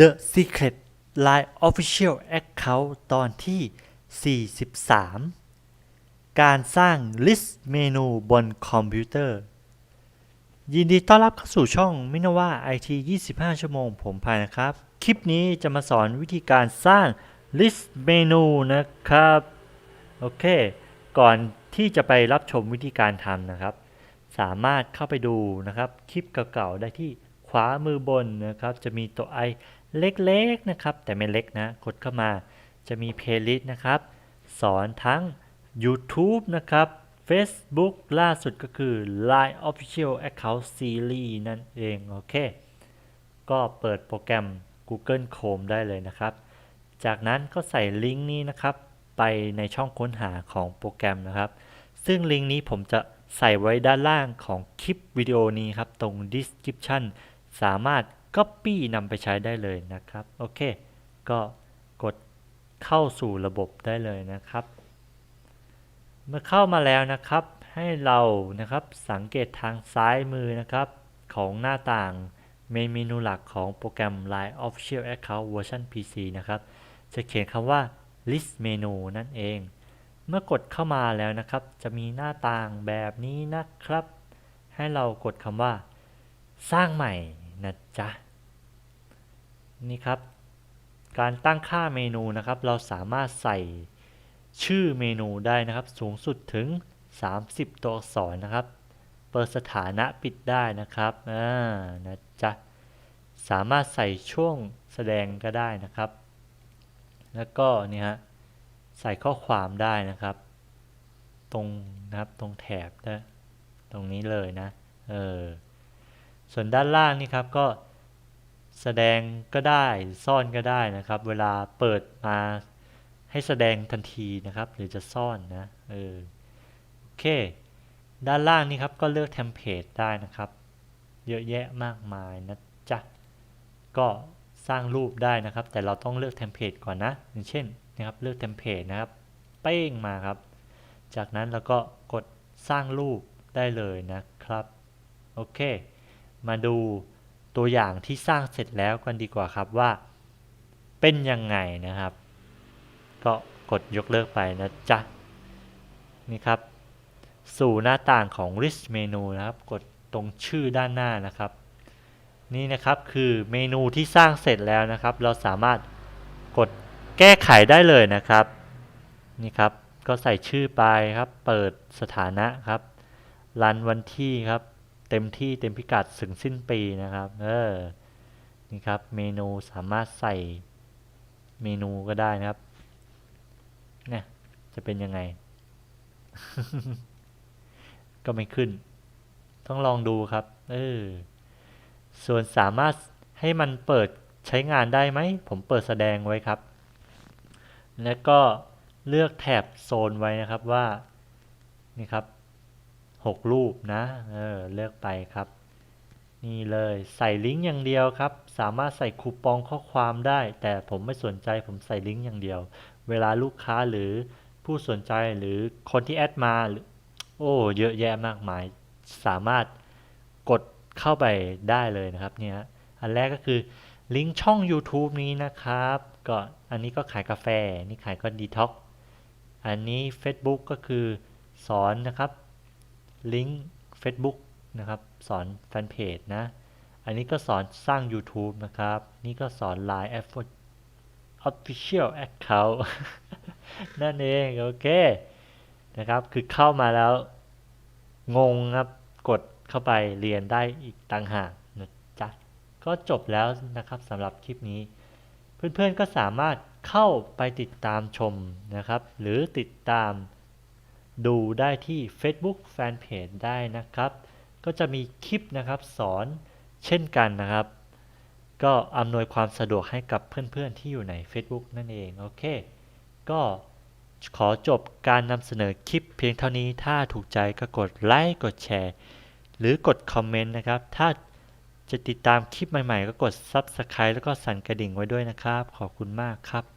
The Secret Line Official Account ตอนที่ 43 การสร้างลิสต์เมนูบนคอมพิวเตอร์ ยินดีต้อนรับเข้าสู่ช่องมินว่า IT 25 ชั่วโมงผมพายนะครับ คลิปนี้จะมาสอนวิธีการสร้างลิสต์เมนูนะครับ โอเค ก่อนที่จะไปรับชมวิธีการทำนะครับ สามารถเข้าไปดูนะครับ คลิปเก่าๆได้ที่ ขวามือบนนะครับ จะมีตัวไอเล็กๆนะครับ แต่ไม่เล็กนะ กดเข้ามาจะมีเพลย์ลิสต์นะครับ สอนทั้ง YouTube นะครับ Facebook ล่าสุดก็คือ Line Official Account Series นั่นเอง โอเค ก็เปิดโปรแกรม Google Chrome ได้เลยนะครับ จากนั้นก็ใส่ลิงก์นี้นะครับ ไปในช่องค้นหาของโปรแกรมนะครับ ซึ่งลิงก์นี้ผมจะใส่ไว้ด้านล่างของคลิปวิดีโอนี้ครับ ตรง description สามารถ Copy นำไปใช้ได้เลยนะครับ โอเค ก็กดเข้าสู่ระบบได้เลยนะครับ เมื่อเข้ามาแล้วนะครับ ให้เรานะครับสังเกตทางซ้ายมือนะครับ ของหน้าต่างเมนเมนูหลักของโปรแกรม Line Official Account Version PC นะครับ จะเขียนคำว่า list menu นั่นเอง เมื่อกดเข้ามาแล้วนะครับ จะมีหน้าต่างแบบนี้นะครับ ให้เรากดคำว่า สร้างใหม่ นะจ๊ะ นี่ครับ การตั้งค่าเมนูนะครับ เราสามารถใส่ชื่อเมนูได้นะครับ สูงสุดถึง 30 ตัวอักษรนะครับ เปิดสถานะปิดได้นะครับอ่านะจ๊ะ สามารถใส่ช่วงแสดงก็ได้นะครับ แล้วก็นี่ฮะใส่ข้อความได้นะครับ ตรงนะครับตรงแถบนะตรงนี้เลยนะ เออ ส่วนด้านล่างนี่ครับก็แสดงก็ได้ซ่อนก็ได้นะครับ เวลาเปิดมาให้แสดงทันทีนะครับ หรือจะซ่อนนะเออโอเค ด้านล่างนี่ครับก็เลือกเทมเพลตได้นะครับ เยอะแยะมากมายนะจ๊ะก็สร้างรูปได้นะครับ แต่เราต้องเลือกเทมเพลตก่อนนะ อย่างเช่นนะครับเลือกเทมเพลตนะครับ เป้งมาครับ จากนั้นเราก็กดสร้างรูปได้เลยนะครับ โอเค มาดูตัวอย่างที่สร้างเสร็จแล้วกันดีกว่าครับว่า เป็นยังไงนะครับ ก็กดยกเลิกไปนะจ๊ะนี่ครับ สู่หน้าต่างของ list menu นะครับ กดตรงชื่อด้านหน้านะครับ นี่นะครับคือเมนูที่สร้างเสร็จแล้วนะครับ เราสามารถกดแก้ไขได้เลยนะครับ นี่ครับก็ใส่ชื่อไปครับ เปิดสถานะครับ รันวันที่ครับ เต็มที่เต็มพิกัดถึงสิ้นปีนะครับเออนี่ครับเมนูสามารถใส่เมนูก็ได้นะครับเนี่ยจะเป็นยังไง ก็ไม่ขึ้น ต้องลองดูครับเออส่วนสามารถให้มันเปิดใช้งานได้ไหม ผมเปิดแสดงไว้ครับ แล้วก็เลือกแถบโซนไว้นะครับว่า นี่ครับ หกรูปนะเออเลือกไปครับ นี่เลยใส่ลิงก์อย่างเดียวครับ สามารถใส่คูปองข้อความได้ แต่ผมไม่สนใจผมใส่ลิงก์อย่างเดียว เวลาลูกค้าหรือผู้สนใจหรือคนที่แอดมาโอ้เยอะแยะมากมาย สามารถกดเข้าไปได้เลยนะครับเนี่ยอันแรกก็คือลิงก์ช่อง YouTube นี้นะครับก็อันนี้ก็ขายกาแฟ นี่ขายก็ดีท็อก อันนี้ Facebook ก็คือสอนนะครับ ลิงก์ Facebook นะครับ สอนแฟนเพจนะ อันนี้ก็สอนสร้าง YouTube นะครับ นี่ก็สอน Line Official Account นั่นเอง โอเค นะครับ คือเข้ามาแล้ว งงครับ กดเข้าไปเรียนได้อีกต่างหากนะจ๊ะ ก็จบแล้วนะครับสำหรับคลิปนี้ เพื่อนๆก็สามารถเข้าไปติดตามชมนะครับ หรือติดตาม ดูได้ที่ Facebook Fanpage ได้นะครับ ก็จะมีคลิปนะครับสอนเช่นกันนะครับ ก็อำนวยความสะดวกให้กับเพื่อนๆที่อยู่ใน Facebook นั่นเองโอเค ก็ขอจบการนำเสนอคลิปเพียงเท่านี้ถ้าถูกใจก็กดไลค์กดแชร์ หรือกดคอมเมนต์นะครับ ถ้าจะติดตามคลิปใหม่ๆ ก็กด Subscribe แล้วก็สั่นกระดิ่งไว้ด้วยนะครับ ขอบคุณมากครับ